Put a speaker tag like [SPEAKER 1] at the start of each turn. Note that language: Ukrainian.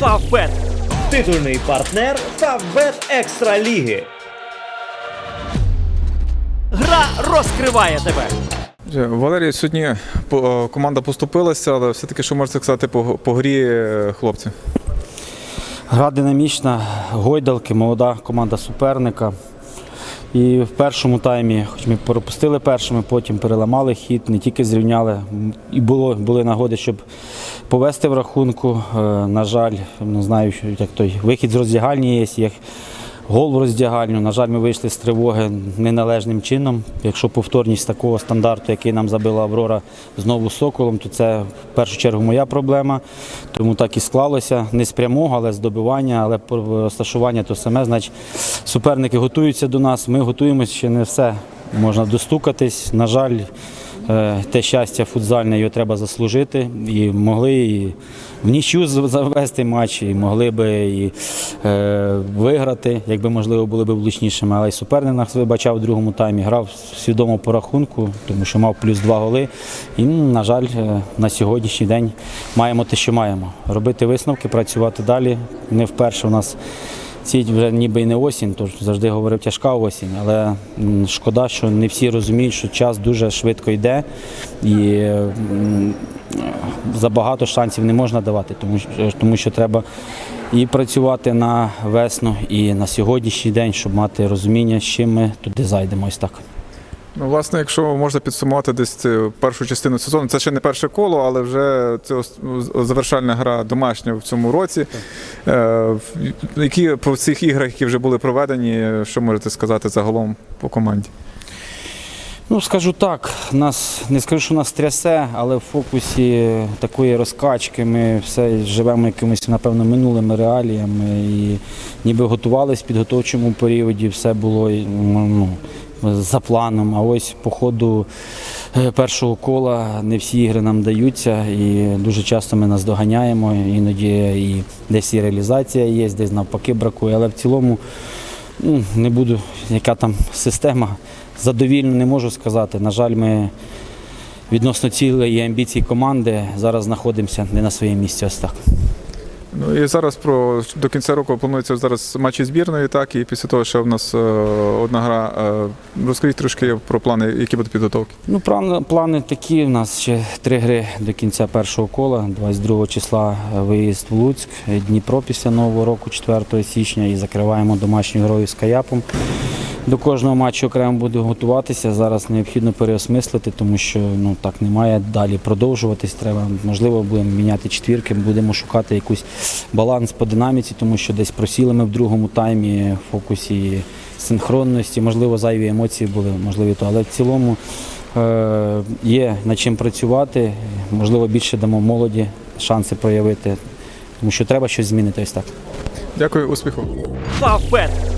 [SPEAKER 1] Фавбет. Титульний партнер Фавбет Екстра Ліги. Гра розкриває тебе.
[SPEAKER 2] Е, Валерій, сьогодні команда поступилася, але все-таки що можете сказати по, по грі хлопців? хлопці?
[SPEAKER 3] Гра динамічна, гойдалки, молода команда суперника. І в першому таймі, хоч ми пропустили першими, потім переламали хід, не тільки зрівняли. І було, були нагоди, щоб повести в рахунку. Е, На жаль, не знаю, як той вихід з роздягальні є, як гол в роздягальню. На жаль, ми вийшли з тривоги неналежним чином. Якщо повторність такого стандарту, який нам забила Аврора знову соколом, то це в першу чергу моя проблема. Тому так і склалося. Не з прямого, але з добивання, але по- розташування то саме. Значить, суперники готуються до нас. Ми готуємося ще не все. Можна достукатись. На жаль, е, те щастя футзальне його треба заслужити. І могли і в нічю завести матч, і могли би і е, виграти, якби можливо були б влучнішими. Але й суперник нас вибачав в другому таймі. Грав свідомо по рахунку, тому що мав плюс два голи. І, на жаль, е, на сьогоднішній день маємо те, що маємо. Робити висновки, працювати далі. Не вперше у нас. Ці вже ніби й не осінь, тож завжди говорив тяжка осінь, але шкода, що не всі розуміють, що час дуже швидко йде і забагато шансів не можна давати, тому що, тому що треба і працювати на весну, і на сьогоднішній день, щоб мати розуміння, з чим ми туди зайдемо. Ось так.
[SPEAKER 2] Ну, власне, якщо можна підсумувати десь цю першу частину сезону, це ще не перше коло, але вже це завершальна гра домашня в цьому році. Е, які по цих іграх, які вже були проведені, що можете сказати загалом по команді?
[SPEAKER 3] Ну, скажу так, нас не скажу, що нас трясе, але в фокусі такої розкачки ми все живемо якимись, напевно, минулими реаліями і ніби готувалися в підготовчому періоді, все було ну, за планом. А ось по ходу е, першого кола не всі ігри нам даються, і дуже часто ми нас доганяємо. Іноді і десь і реалізація є, десь навпаки бракує. Але в цілому ну, не буду, яка там система. Задовільно не можу сказати. На жаль, ми відносно цілей і амбіцій команди зараз знаходимося не на своєму місці. Ось так.
[SPEAKER 2] Ну і зараз про до кінця року планується зараз матчі збірної, так і після того, що в нас е, одна гра. Е, розкажіть трошки про плани, які будуть підготовки.
[SPEAKER 3] Ну, плани, плани такі. У нас ще три гри до кінця першого кола. 22 числа виїзд в Луцьк, Дніпро після Нового року, 4 січня, і закриваємо домашньою грою з Каяпом. До кожного матчу окремо буду готуватися. Зараз необхідно переосмислити, тому що ну так немає далі продовжуватись. Треба, можливо, будемо міняти четвірки, будемо шукати якийсь баланс по динаміці, тому що десь просіли ми в другому таймі в фокусі синхронності, можливо, зайві емоції були, можливо, то. Але в цілому е, є над чим працювати. Можливо, більше дамо молоді шанси проявити, тому що треба щось змінити ось так.
[SPEAKER 2] Дякую, успіху.
[SPEAKER 1] Фавбет.